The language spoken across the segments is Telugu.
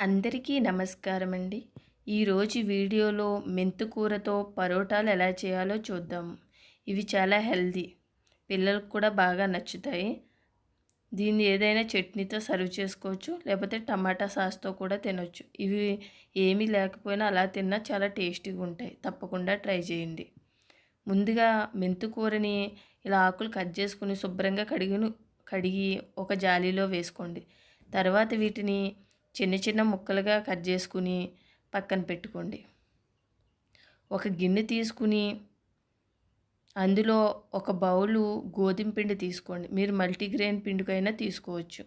అందరికీ నమస్కారం అండి ఈరోజు వీడియోలో మెంతుకూరతో పరోటాలు ఎలా చేయాలో చూద్దాం. ఇవి చాలా హెల్దీ. పిల్లలకు కూడా బాగా నచ్చుతాయి. దీన్ని ఏదైనా చట్నీతో సర్వ్ చేసుకోవచ్చు. లేకపోతే టమాటా సాస్తో కూడా తినొచ్చు. ఇవి ఏమీ లేకపోయినా అలా తిన్నా చాలా టేస్టీగా ఉంటాయి. తప్పకుండా ట్రై చేయండి. ముందుగా మెంతుకూరని ఇలా ఆకులు కట్ చేసుకుని శుభ్రంగా కడిగి కడిగి ఒక జాలీలో వేసుకోండి. తర్వాత వీటిని చిన్న చిన్న ముక్కలుగా కట్ చేసుకుని పక్కన పెట్టుకోండి. ఒక గిన్నె తీసుకుని అందులో ఒక బౌలు గోధుమ పిండి తీసుకోండి. మీరు మల్టీగ్రెయిన్ పిండికైనా తీసుకోవచ్చు.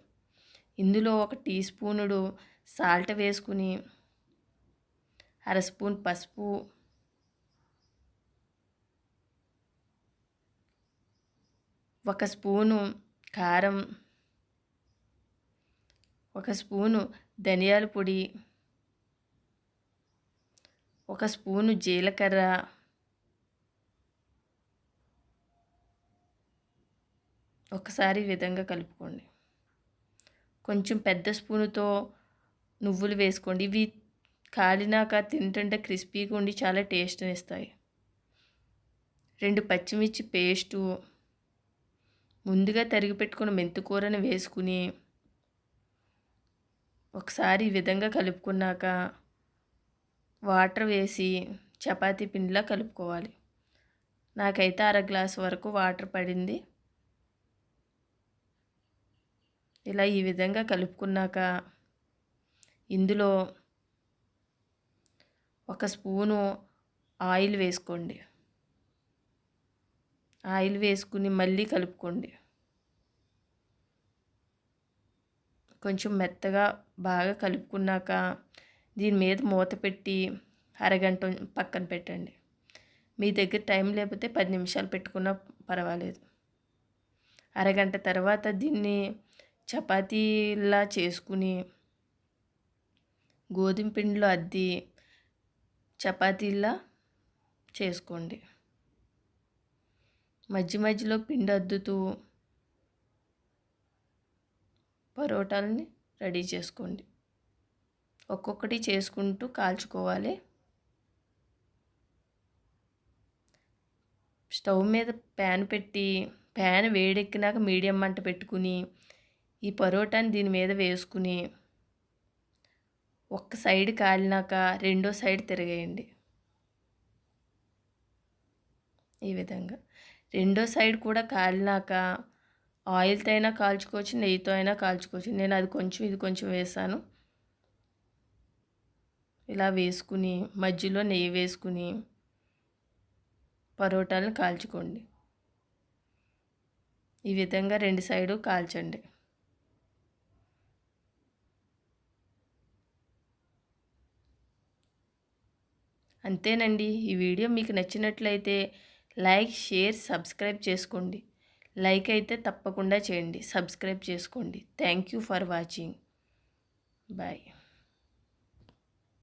ఇందులో ఒక టీ స్పూనుడు సాల్ట్ వేసుకుని అర స్పూన్ పసుపు ఒక స్పూను కారం ఒక స్పూను ధనియాల పొడి ఒక స్పూను జీలకర్ర ఒకసారి విధంగా కలుపుకోండి. కొంచెం పెద్ద స్పూనుతో నువ్వులు వేసుకోండి. ఇవి కాలినాక తింటుంటే క్రిస్పీగా ఉండి చాలా టేస్ట్ని ఇస్తాయి. రెండు పచ్చిమిర్చి పేస్టు ముందుగా తరిగి పెట్టుకున్న మెంతుకూరని వేసుకుని ఒకసారి ఈ విధంగా కలుపుకున్నాక వాటర్ వేసి చపాతీ పిండిలా కలుపుకోవాలి. నాకైతే అర గ్లాస్ వరకు వాటర్ పడింది. ఇలా ఈ విధంగా కలుపుకున్నాక ఇందులో ఒక స్పూను ఆయిల్ వేసుకోండి. ఆయిల్ వేసుకుని మళ్ళీ కలుపుకోండి. కొంచెం మెత్తగా బాగా కలుపుకున్నాక దీని మీద మూత పెట్టి అరగంట పక్కన పెట్టండి. మీ దగ్గర టైం లేకపోతే పది నిమిషాలు పెట్టుకున్నా పర్వాలేదు. అరగంట తర్వాత దీన్ని చపాతీలా చేసుకుని గోధుమ పిండిలో అద్ది చపాతీలా చేసుకోండి. మధ్య మధ్యలో పిండి అద్దుతూ పరోటాలని రెడీ చేసుకోండి. ఒక్కొక్కటి చేసుకుంటూ కాల్చుకోవాలి. స్టవ్ మీద ప్యాన్ పెట్టి ప్యాన్ వేడెక్కినాక మీడియం మంట పెట్టుకుని ఈ పరోటాని దీని మీద వేసుకుని ఒక్క సైడ్ కాలినాక రెండో సైడ్ తిరగేయండి. ఈ విధంగా. రెండో సైడ్ కూడా కాలినాక ఆయిల్తో అయినా కాల్చుకోవచ్చు నెయ్యితో అయినా కాల్చుకోవచ్చు. నేను అది కొంచెం ఇది కొంచెం వేసాను. ఇలా వేసుకుని మధ్యలో నెయ్యి వేసుకుని పరోటాలను కాల్చుకోండి. ఈ విధంగా రెండు సైడు కాల్చండి. అంతేనండి. ఈ వీడియో మీకు నచ్చినట్లయితే లైక్ షేర్ సబ్స్క్రైబ్ చేసుకోండి. లైక్ అయితే తప్పకుండా చేయండి సబ్స్క్రైబ్ చేసుకోండి. Thank you for watching. Bye.